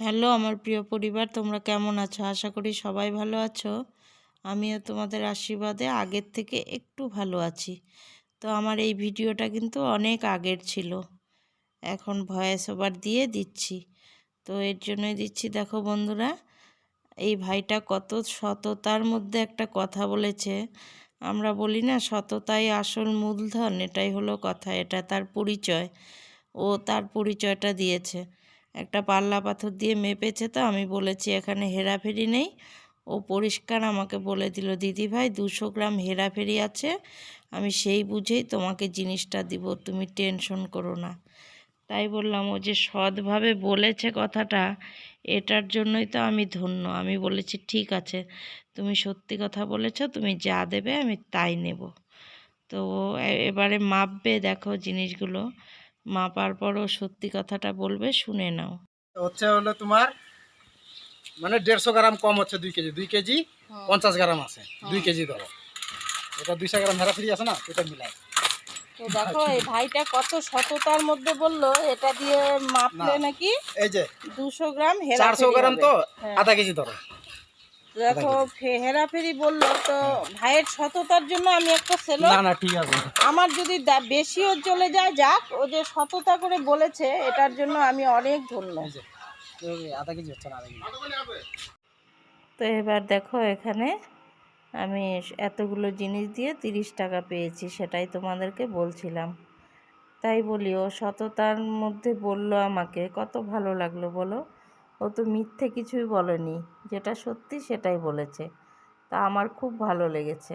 Hello আমার প্রিয় পরিবার, তোমরা কেমন আছো? আশা করি সবাই ভালো আছো। আমিও তোমাদের আশীর্বাদে আগের থেকে একটু ভালো আছি। তো আমার এই ভিডিওটা কিন্তু অনেক আগের ছিল। এখন ভয়েস ওভার দিয়ে দিচ্ছি। তো এর জন্যই দিচ্ছি, দেখো বন্ধুরা, এই ভাইটা কত সততার মধ্যে একটা কথা বলেছে। আমরা বলি না, সততাই আসল মূলধন, এটাই হলো কথা, এটা তার পরিচয়। ও তার পরিচয়টা দিয়েছে। একটা পাল্লা পাথর দিয়ে মেপেছে তো, আমি বলেছি এখানে হেরাফেরি নেই। ও পরিষ্কার আমাকে বলে দিল, দিদি ভাই, দুশো গ্রাম হেরাফেরি আছে, আমি সেই বুঝেই তোমাকে জিনিসটা দিব, তুমি টেনশন করো না। তাই বললাম, ও যে সৎভাবে বলেছে কথাটা, এটার জন্যই তো আমি ধন্য। আমি বলেছি, ঠিক আছে, তুমি সত্যি কথা বলেছ, তুমি যা দেবে আমি তাই নেব। তো এবারে মাপবে, দেখো জিনিসগুলো। মাপার পরও সত্যি কথাটা বলবে শুনে নাও। হচ্ছে হলো তোমার মানে দেড়শো গ্রাম কম হচ্ছে দুই কেজি দুই কেজি পঞ্চাশ গ্রাম আছে দুই কেজি ধরো। এটা দুইশো গ্রাম হেরাফেরি আছে না এটা মিলাই। তো দেখো এই ভাইটা কত সততার মধ্যে বলল এটা দিয়ে মাপলে নাকি এই যে দুশো গ্রাম চারশো গ্রাম তো হ্যাঁ। আধা কেজি ধরো। দেখো ফে- হেরাফেরি বলল তো ভাইয়ের সততার জন্য আমি একটা সেলো না না ঠিক আছে। আমার যদি বেশিও চলে যায় যাক ও যে সততা করে বলেছে এটার জন্য আমি অনেক ধন্য। আধা কেজি হচ্ছে না তো এবার দেখো এখানে আমি এতগুলো জিনিস দিয়ে তিরিশ টাকা পেয়েছি সেটাই তোমাদেরকে বলছিলাম। তাই বলি ও সততার মধ্যে বলল আমাকে কত ভালো লাগল বলো। ও তো মিথ্যে কিছুই বলেনি। যেটা সত্যি সেটাই বলেছে। তা আমার খুব ভালো লেগেছে।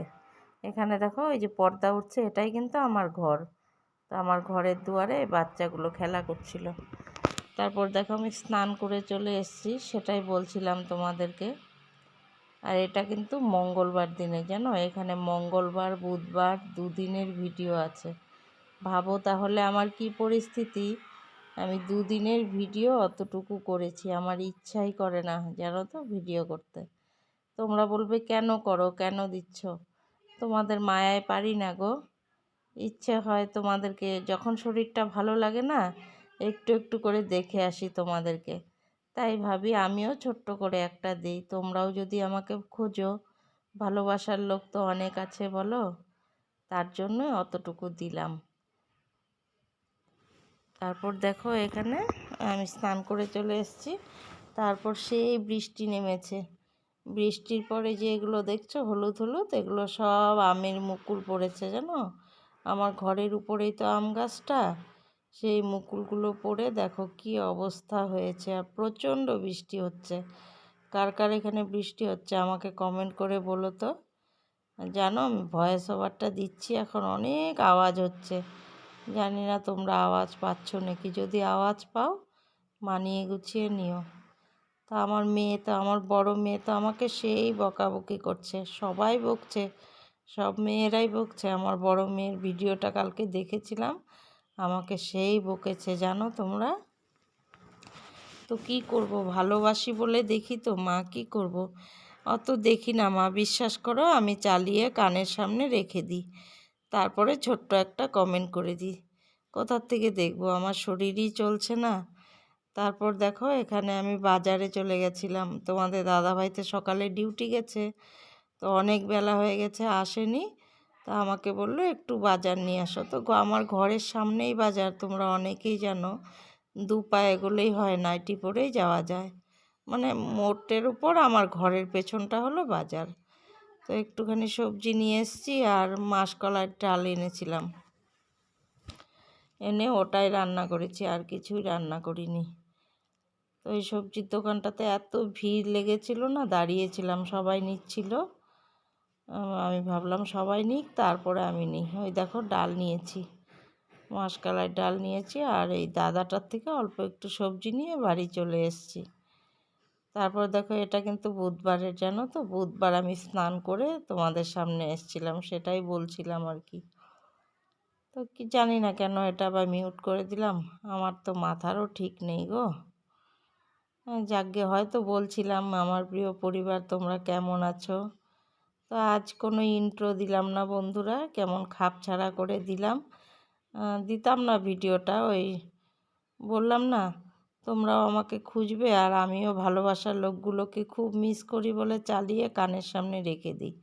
এখানে দেখো, এই যে পর্দা উঠছে, এটাই কিন্তু আমার ঘর। তো আমার ঘরের দুয়ারে বাচ্চাগুলো খেলা করছিল। তারপর দেখো, আমি স্নান করে চলে এসেছি, সেটাই বলছিলাম তোমাদেরকে। আর এটা কিন্তু মঙ্গলবার দিনে, জানো? এখানে মঙ্গলবার, বুধবার দুদিনের ভিডিও আছে। ভাবো তাহলে আমার কি পরিস্থিতি? আমি দুদিনের ভিডিও অতটুকু করেছি। আমার ইচ্ছাই করে না, জানো তো, ভিডিও করতে। তোমরা বলবে, কেন করো? কেন দিচ্ছ? তোমাদের মায়ায় পারি না গো। ইচ্ছে হয় তোমাদেরকে, যখন শরীরটা ভালো লাগে না, একটু একটু করে দেখে আসি তোমাদেরকে। তাই ভাবি, আমিও ছোট্ট করে একটা দিই। তোমরাও যদি আমাকে খোঁজো, ভালোবাসার লোক তো অনেক আছে বলো, তার জন্য অতটুকু দিলাম। তারপর দেখো এখানে আমি স্নান করে চলে এসেছি। তারপর সেই বৃষ্টি নেমেছে। বৃষ্টির পরে যে এগুলো দেখছ, হলুদ হলুদ, এগুলো সব আমের মুকুল পড়েছে, জানো? আমার ঘরের উপরেই তো আম গাছটা, সেই মুকুলগুলো পড়ে দেখো কি অবস্থা হয়েছে আর প্রচণ্ড বৃষ্টি হচ্ছে। কার কার এখানে বৃষ্টি হচ্ছে আমাকে কমেন্ট করে বলো তো। জানো আমি ভয়েস ওভারটা দিচ্ছি, এখন অনেক আওয়াজ হচ্ছে। জানি না তোমরা আওয়াজ পাচ্ছ নাকি। যদি আওয়াজ পাও, মানিয়ে গুছিয়ে নিও। তা আমার মেয়ে তো, আমার বড় মেয়ে তো আমাকে সেই বকাবকি করছে। সবাই বকছে, সব মেয়েরাই বকছে। আমার বড় মেয়ের ভিডিওটা কালকে দেখেছিলাম, আমাকে সেই বকেছে, জানো তোমরা? তো কি করব, ভালোবাসি বলে দেখি তো, মা কি করব? অত দেখি না, মা, বিশ্বাস করো, আমি চালিয়ে কানের সামনে রেখে দিই। তারপরে ছোট্ট একটা কমেন্ট করে দিই। কোথার থেকে দেখব? আমার শরীরই চলছে না। তারপর দেখো, এখানে আমি বাজারে চলে গেছিলাম। তোমাদের দাদাভাই তো সকালে ডিউটি গেছে। তো অনেক বেলা হয়ে গেছে, আসেনি। তা আমাকে বলল, একটু বাজার নিয়ে আসো। তো আমার ঘরের সামনেই বাজার, তোমরা অনেকেই জানো। দু পায়ে এগোলেই হয় নাইটি পরেই যাওয়া যায়। মানে মোটের উপর আমার ঘরের পেছনটা হলো বাজার। তো একটুখানি সবজি নিয়ে এসেছি আর মাসকলার ডাল এনেছিলাম। এনে ওটাই রান্না করেছি, আর কিছুই রান্না করিনি। তো এই সবজির দোকানটাতে এত ভিড় লেগেছিল না, দাঁড়িয়েছিলাম, সবাই নিচ্ছিল। আমি ভাবলাম সবাই নিক, তারপরে আমি নিই। ওই দেখো ডাল নিয়েছি মাসকালাই ডাল নিয়েছি, আর এই দাদাটার থেকে অল্প একটু সবজি নিয়ে বাড়ি চলে এসেছি। তারপর দেখো এটা কিন্তু বুধবারের জানো তো? বুধবার আমি স্নান করে তোমাদের সামনে এসেছিলাম সেটাই বলছিলাম আর কি। তো কি জানি না কেন এটা আবার মিউট করে দিলাম আমার তো মাথারও ঠিক নেই গো। হ্যাঁ, যাকগে হয়তো বলছিলাম আমার প্রিয় পরিবার তোমরা কেমন আছো? তো আজ কোনো ইন্ট্রো দিলাম না বন্ধুরা কেমন খাপ ছাড়া করে দিলাম। দিতাম না ভিডিওটা ওই বললাম না তোমরাও আমাকে খুঁজবে আর আমিও ভালোবাসার লোকগুলোকে খুব মিস করি বলে চালিয়ে কানের সামনে রেখে দিই।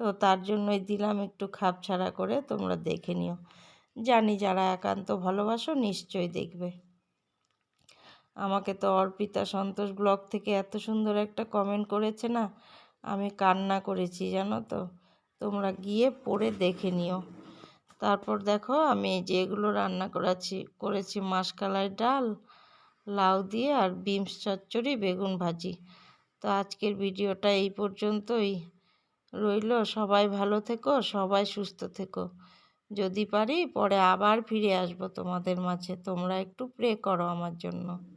তো তার জন্যই দিলাম একটু খাপ ছাড়া করে, তোমরা দেখে নিও। জানি যারা একান্ত ভালোবাসো নিশ্চয়ই দেখবে। আমাকে তো অর্পিতা সন্তোষ ব্লগ থেকে এত সুন্দর একটা কমেন্ট করেছে না, আমি কান্না করেছি জানো তো। তোমরা গিয়ে পড়ে দেখে নিও। তারপর দেখো আমি যেগুলো রান্না করেছি করেছি মাসকালাই ডাল লাউ দিয়ে আর বিমস চচ্চড়ি, বেগুন ভাজি। তো আজকের ভিডিওটা এই পর্যন্তই। রইল, সবাই ভালো থেকো, সবাই সুস্থ থেকো। যদি পারি, পরে আবার ফিরে আসব তোমাদের মাঝে। তোমরা একটু প্রে করো আমার জন্য।